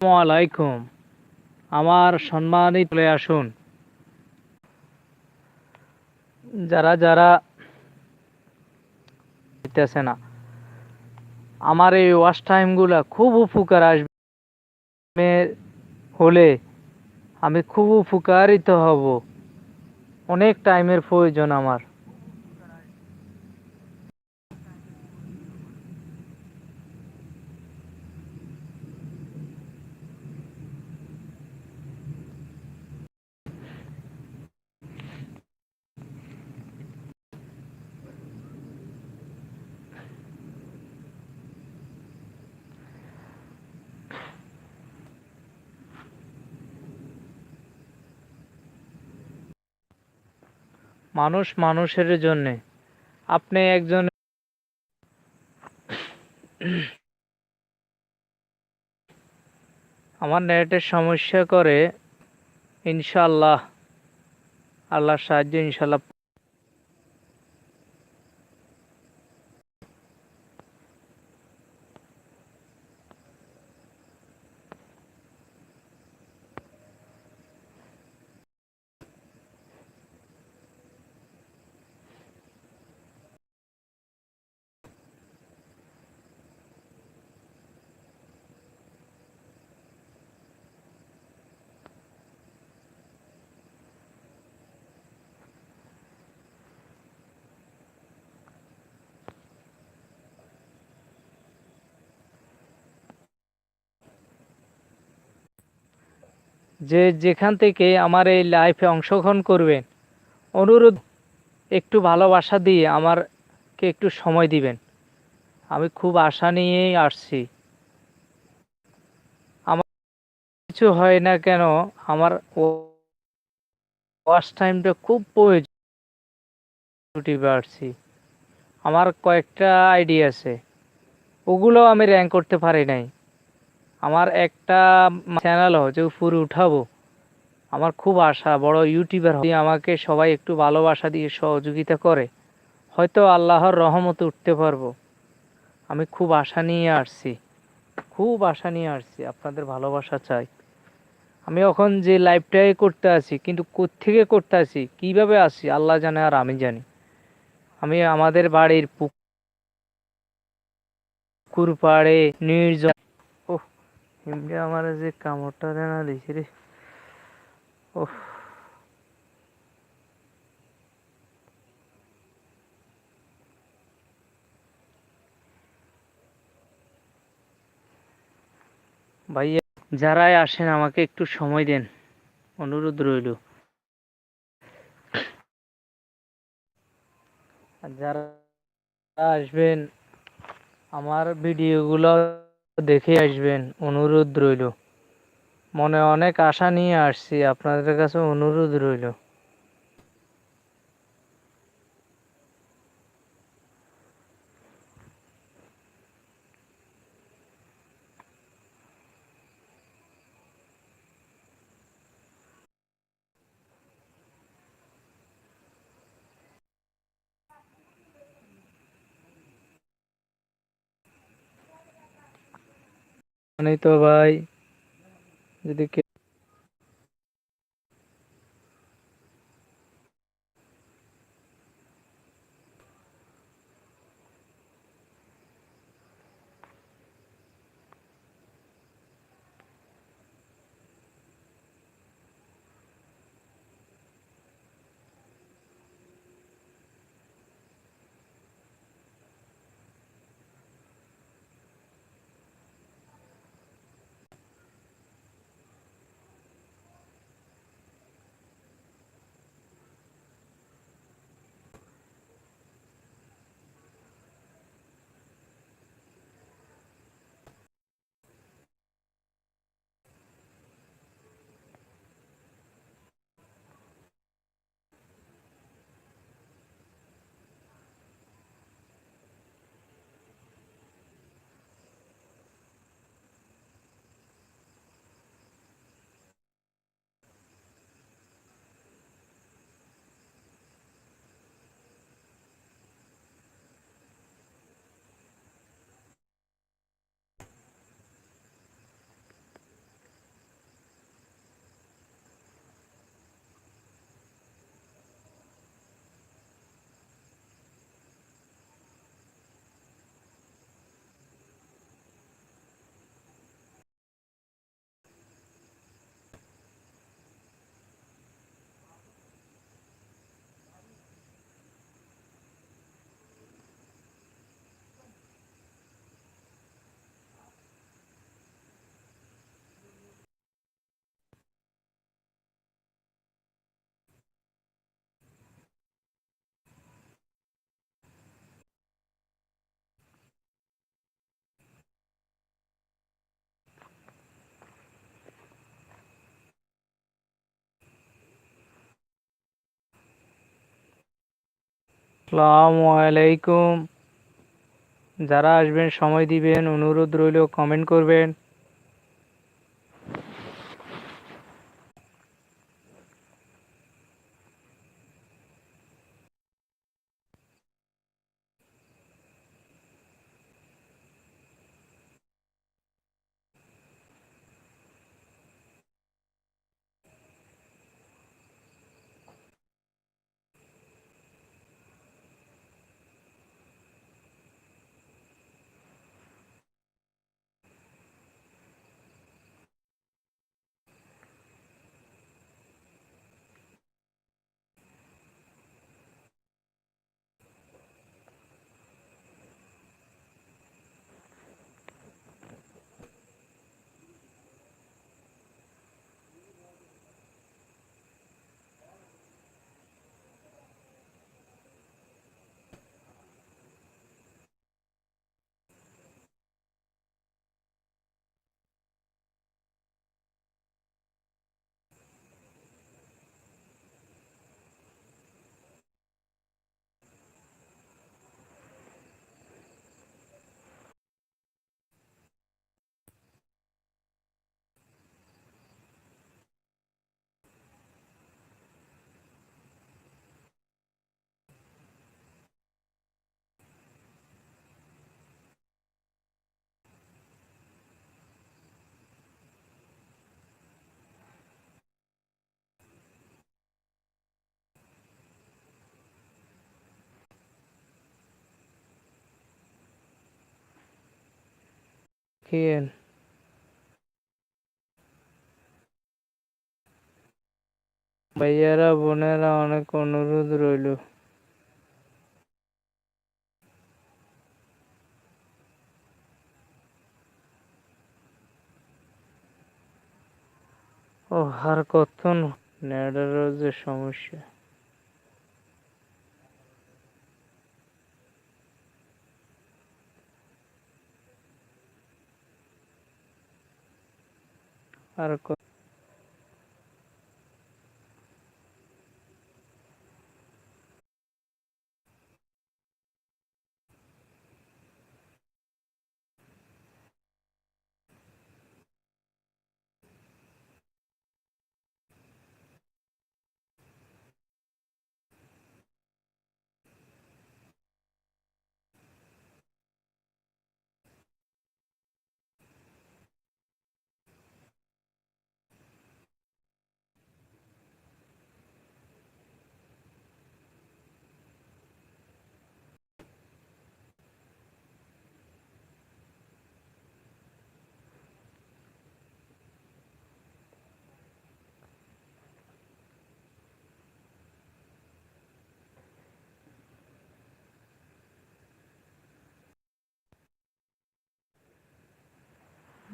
আলাইকুম আমার সম্মানিত চলে আসুন। যারা যারা দিতেছে না, আমার এই ওয়াশ টাইমগুলা খুব উপকার আসবে। হলে আমি খুব উপকারিত হব। অনেক টাইমের প্রয়োজন আমার। মানুষ মানুষের জন্যে। আপনি একজন আমার নেটের সমস্যা করে ইনশাল্লাহ আল্লাহর সাহায্য ইনশাআল্লাহ যে যেখান থেকে আমার এই লাইফে অংশগ্রহণ করবেন, অনুরোধ, একটু ভালোবাসা দিয়ে আমারকে একটু সময় দিবেন। আমি খুব আশা নিয়েই আসছি। আমার কিছু হয় না কেন, আমার ওয়াশ টাইমটা খুব প্রয়োজন আসছি। আমার কয়েকটা আইডিয়া আছে। ওগুলো আমি র্যাঙ্ক করতে পারি নাই। আমার একটা চ্যানেল যে উপরে উঠাবো। আমার খুব আশা, বড় ইউটিউবার যদি আমাকে সবাই একটু ভালোবাসা দিয়ে সহযোগিতা করে। হয়তো আল্লাহর রহমতে উঠতে পারব। আমি খুব আশা নিয়ে আসছি। খুব আশা নিয়ে আসছি, আপনাদের ভালোবাসা চাই। আমি এখন যে লাইভটাই করতে আছি, কিন্তু কোত্থেকে করতে আছি, কীভাবে আসি আল্লাহ জানে আর আমি জানি। আমি আমাদের বাড়ির পুকুর পাড়ে, নির্জন এমনি আমার যে কামড়টা দেনা দিছি রে। ওহ ভাইয়া, যারাই আসেন, আমাকে একটু সময় দেন। অনুরোধ রইল। যারা আসবেন, আমার ভিডিওগুলো দেখে আসবেন অনুরোধ রইল। মনে অনেক আশা নিয়ে আসছি আপনাদের কাছে অনুরোধ রইল। মানে তো ভাই যদি আসসালামু আলাইকুম। যারা আসবেন সময় দিবেন অনুরোধ রইল কমেন্ট করবেন। খেয়েন ভাইয়ারা বোনেরা অনেক অনুরোধ রইল। ও আর কত নেডারও যে সমস্যা। আর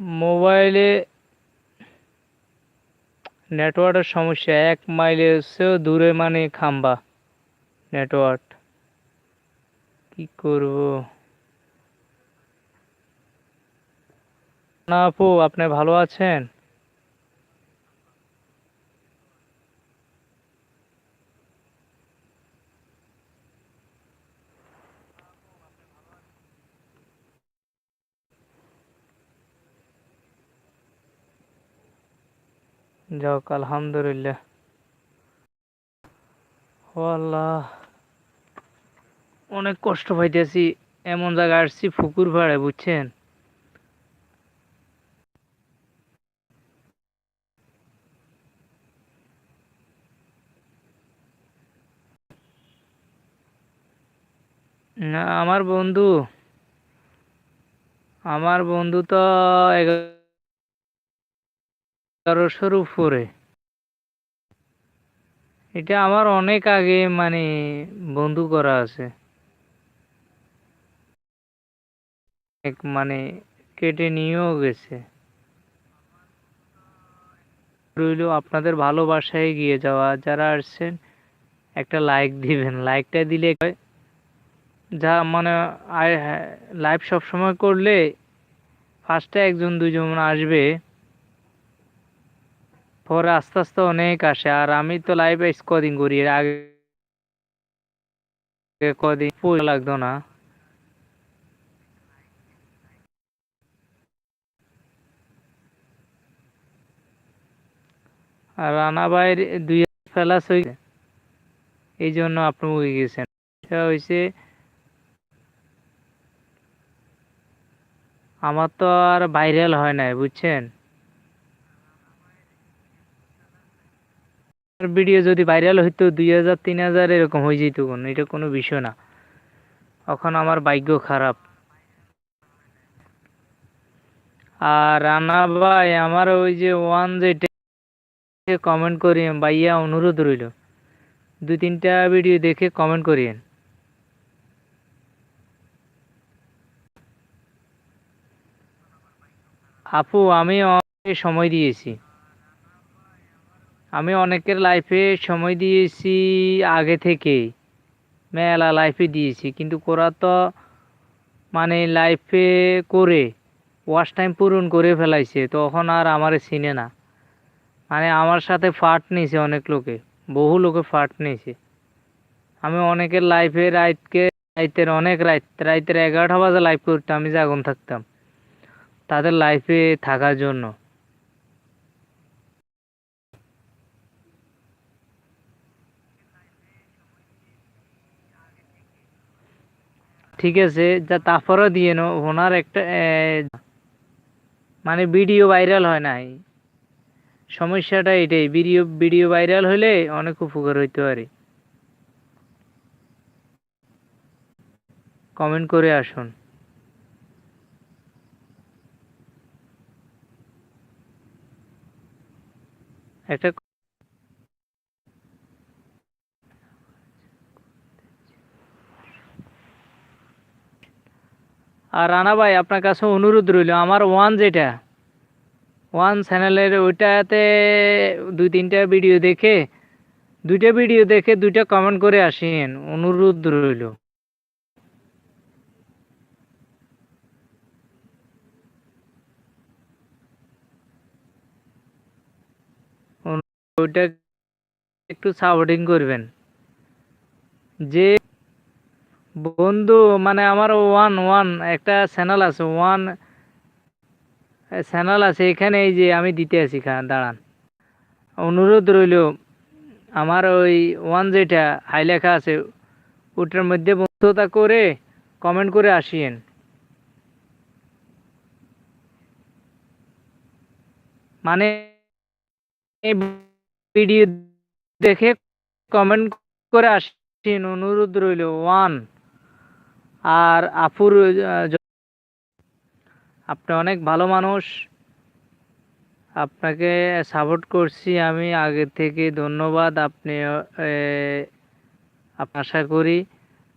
মোবাইলে নেটওয়ার্কের সমস্যা, এক মাইলের চেয়েও দূরে মানে খাম্বা নেটওয়ার্ক। কি করব? না আপু, আপনি ভালো আছেন? যাক, আলহামদুলিল্লাহ। আল্লাহ, অনেক কষ্ট পাইতেছি, এমন জায়গায় আসছি পুকুর পাড়ে, বুঝছেন? না, আমার বন্ধু আমার বন্ধু তো এগারোশোর উপরে। এটা আমার অনেক আগে মানে বন্ধু করা আছে। এক মানে কেটে নিয়েও গেছে। রইল আপনাদের ভালোবাসায় গিয়ে যাওয়া। যারা আসছেন, একটা লাইক দিবেন। লাইকটা দিলে হয়। যা মানে লাইভ সব সময় করলে ফার্স্টে একজন, দুজন আসবে। পরে আস্তে আস্তে অনেক আসে। আর আমি তো লাইভ স্কোরিং করি এর আগে কদিন লাগতো না। আর রানা ভাইয়ের দুই ফেলাস হয়েছে এই জন্য আপনি উঠে গেছেন। সেটা হয়েছে আমার তো আর ভাইরাল হয় নাই, বুঝছেন? ভিডিও যদি ভাইরাল হইতো দুই হাজার, তিন হাজার এরকম হয়ে যেত কোনো? এটা কোনো বিষয় না। এখন আমার ভাগ্য খারাপ। আর রানা ভাই, আমার ওই যে ওয়ান যেটা কমেন্ট করিয়েন, ভাইয়া অনুরোধ রইল। দুই, তিনটা ভিডিও দেখে কমেন্ট করিয়েন। আপু, আমি সময় দিয়েছি। আমি অনেকের লাইফে সময় দিয়েছি আগে থেকেই মেলা লাইফে দিয়েছি, কিন্তু করা তো মানে লাইফে করে ওয়াশ টাইম পূরণ করে ফেলাইছে, তখন আর আমারে চিনে না। মানে আমার সাথে ফাট নিয়েছে অনেক লোকে, বহু লোকে ফাট নিয়েছে। আমি অনেকের লাইফে রাইতকে, রাইতের অনেক রাইত, রাইতের এগারোটা বাজে লাইভ করতাম, আমি জাগন থাকতাম। তাদের লাইফে থাকার জন্য। ঠিক আছে, যা তারপরও দিয়ে নো, ওনার একটা মানে ভিডিও ভাইরাল হয় নাই। সমস্যাটা এটাই ভিডিও ভিডিও ভাইরাল হলে অনেক উপকার হইতে পারে। কমেন্ট করে আসুন। একটা আর রানা ভাই, আপনার কাছে অনুরোধ রইল, আমার ওয়ান যেটা ওয়ান চ্যানেলের ওইটাতে দুই তিনটা ভিডিও দেখে, দুইটা ভিডিও দেখে দুইটা কমেন্ট করে আসেন, অনুরোধ রইল। ওইটা একটু সাপোর্টিং করবেন। যে বন্ধু মানে আমার ওয়ান ওয়ান, একটা চ্যানেল আছে, ওয়ান চ্যানেল আছে, এখানে এই যে আমি দিতে আছি দাঁড়ান। অনুরোধ রইল, আমার ওই ওয়ান যেটা, হাই লেখা আছে, ওটার মধ্যে বন্ধুতা করে কমেন্ট করে আসিয়েন। মানে ভিডিও দেখে কমেন্ট করে আসিন অনুরোধ রইল, ওয়ান। আর আফুর আপনি অনেক ভালো মানুষ। আপনাকে সাপোর্ট করছি আমি। আগে থেকে ধন্যবাদ। আপনি আশা করি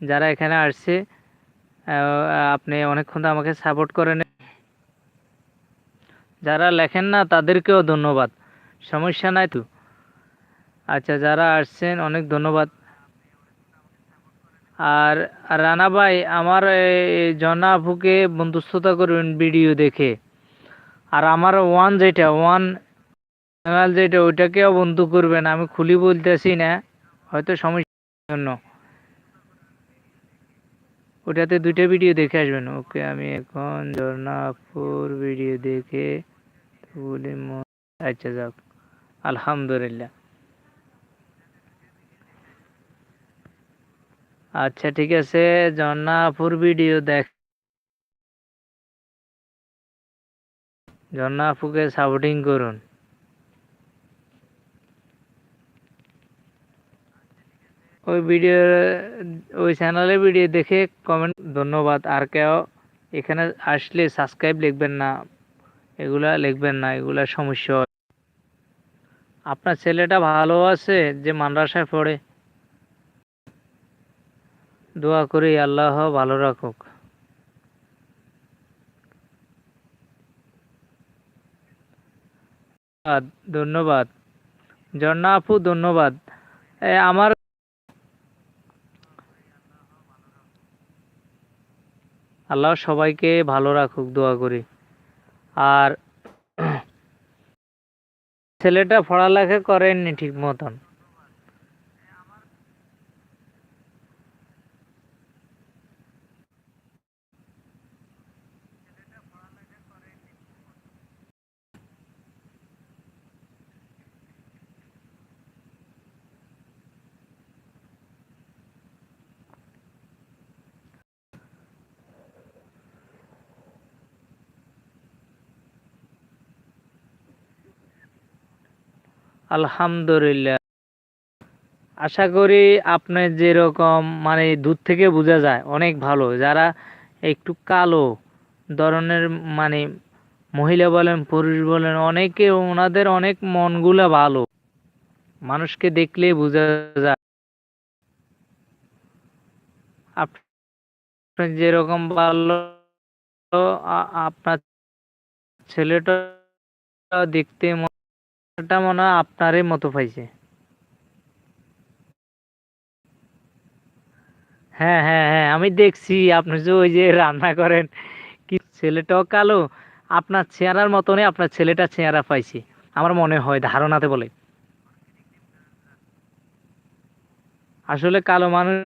যারা এখানে আসছে আপনি অনেকক্ষণ আমাকে সাপোর্ট করেন। যারা লেখেন না, তাদেরকেও ধন্যবাদ। সমস্যা নাই তো। আচ্ছা যারা আসছেন, অনেক ধন্যবাদ। আর রানা ভাই, আমার জনা আপুকে বন্ধুস্থতা করবেন ভিডিও দেখে। আর আমার ওয়ান যেটা ওয়ান চ্যানেল যেটা, ওইটাকেও বন্ধু করবেন। আমি খুলি বলতেছি না, হয়তো সমস্যার জন্য। ওটাতে দুইটা ভিডিও দেখে আসবেন। ওকে, আমি এখন জর্নাপুর ভিডিও দেখে বলি আচ্ছা যাক। আলহামদুলিল্লাহ। আচ্ছা ঠিক আছে। জন্নাপুর ভিডিও দেখ। জন্নাপুকে সাপোর্টিং করুন। ওই ভিডিও ওই চ্যানেলে ভিডিও দেখে কমেন্ট ধন্যবাদ। আর কেউ এখানে আসলে সাবস্ক্রাইব লিখবেন না। এগুলা লিখবেন না, এগুলা সমস্যা। আপনার ছেলেটা ভালো আছে যে মাদ্রাসায় পড়ে। দোয়া করি, আল্লাহ ভালো রাখুক। ধন্যবাদ ঝর্ণা আপু, ধন্যবাদ। আমার আল্লাহ সবাইকে ভালো রাখুক, দোয়া করি। আর ছেলেটা পড়ালেখা করেননি ঠিক মতন। আলহামদুলিল্লাহ। আশা করি আপনি যেরকম মানে দূর থেকে বোঝা যায়, অনেক ভালো। যারা একটু কালো ধরনের মানে মহিলা বলেন, পুরুষ বলেন, অনেকে ওনাদের অনেক মনগুলা ভালো। মানুষকে দেখলেই বোঝা যায়। আপনি যেরকম ভালো আপনার ছেলেটা দেখতে মনটা মনে হয় আপনারই মতো পাইছে। হ্যাঁ হ্যাঁ হ্যাঁ আমি দেখছি, আপনি যে ওই যে রান্না করেন, কি ছেলেটাও কালো, আপনার চেহারার মতনই আপনার ছেলেটা চেহারা পাইছি, আমার মনে হয়, ধারণাতে বলে। আসলে কালো মানুষ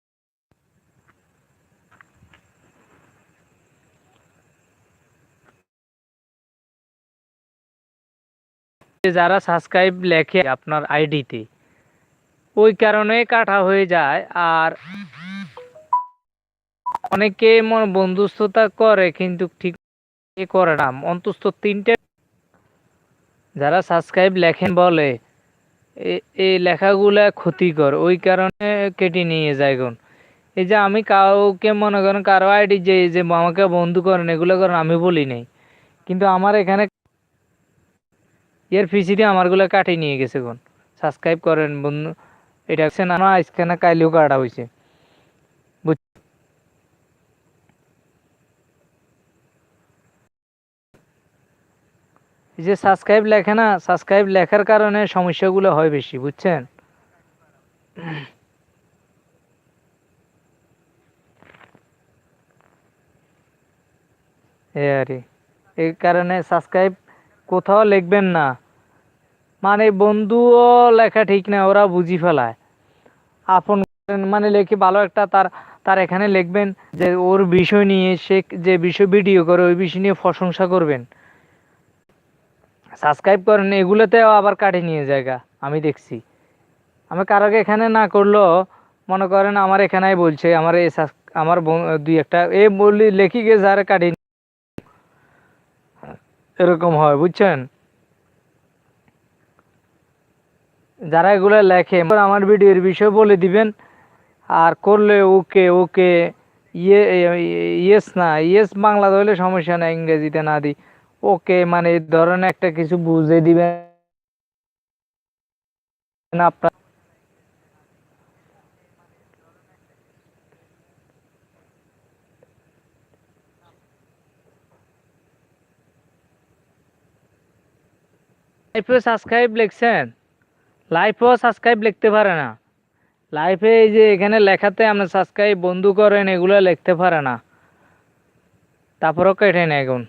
যারা সাবস্ক্রাইব লেখে আপনার আইডিতে ওই কারণে কাটা হয়ে যায় আর অনেকে মনে বন্ধুত্বতা করে কিন্তু ঠিক এ করে না। অন্তত তিনটে যারা সাবস্ক্রাইব লেখেন বলে এই লেখাগুলা ক্ষতিকর, ওই কারণে কেটে নিয়ে যায় গুণ। এই যে আমি কাউকে মনে করেন কারও আইডি যে যে আমাকে বন্ধু করেন, এগুলো করেন, আমি বলি নাই। কিন্তু আমার এখানে এর পিছিয়ে আমারগুলো কাটিয়ে নিয়ে গেছে কোন সাবস্ক্রাইব করেন বন্ধু। এটা হচ্ছে না, আজকে না কাইলেও কাটা হয়েছে। যে সাবস্ক্রাইব লেখে না সাবস্ক্রাইব লেখার কারণে সমস্যাগুলো হয় বেশি, বুঝছেন? এই আর। এই কারণে সাবস্ক্রাইব কোথাও লিখবেন না। মানে বন্ধুও লেখা ঠিক না, ওরা বুঝি ফেলায়। আপন মানে লেখে ভালো একটা তার তার এখানে লিখবেন যে ওর বিষয় নিয়ে সে যে বিষয় ভিডিও করে, ওই বিষয় নিয়ে প্রশংসা করবেন। সাবস্ক্রাইব করেন, এগুলোতেও আবার কাটে নিয়ে জায়গা, আমি দেখছি। আমি কারোকে এখানে না করলেও মনে করেন আমার এখানেই বলছে, আমার এই আমার দুই একটা, এ বললি লেখি গেছে আর কাটি এরকম হয়, বুঝছেন? যারা এগুলো লেখে আমার ভিডিওর বিষয় বলে দিবেন, আর করলে ওকে ওকে ইয়ে ইয়েস না, ইয়েস বাংলা হলে সমস্যা না ইংরেজিতে না দিই। ওকে মানে এই ধরনের একটা কিছু বুঝে দিবেন। আপনার লাইফেও সাবস্ক্রাইব লিখছেন? লাইফেও সাবস্ক্রাইব লিখতে পারে না। লাইফে এই যে এখানে লেখাতে আপনি সাবস্ক্রাইব বন্ধু করেন, এগুলো লিখতে পারে না। তারপরেও কেটে নেয় এখন।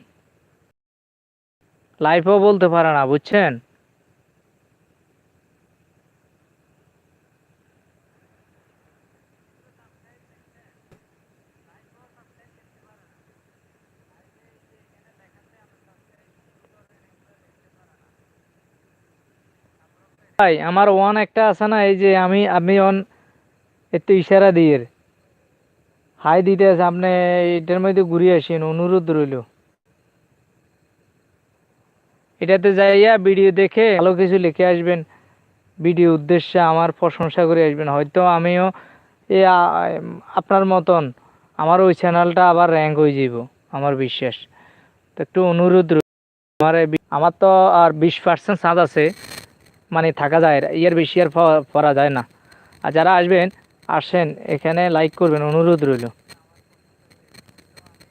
লাইফেও বলতে পারে না, বুঝছেন? ভাই, আমার ওয়ান একটা আছে না, এই যে আমি আমি অন একটু ইশারা দিয়ে হাই দিতে আছে আপনি এটার মধ্যে ঘুরে আসেন, অনুরোধ রইল। এটাতে যাইয়া ভিডিও দেখে ভালো কিছু লিখে আসবেন ভিডিও উদ্দেশ্যে আমার প্রশংসা করে আসবেন। হয়তো আমিও এ আপনার মতন আমার ওই চ্যানেলটা আবার র্যাঙ্ক হয়ে যাব আমার বিশ্বাস। তো একটু অনুরোধ আমার আমার তো আর বিশ পার্সেন্ট চাঁদ আছে। মানে থাকা যায়, এর বেশি আর পরা যায় না। আর যারা আসবেন, আসেন, এখানে লাইক করবেন, অনুরোধ রইল।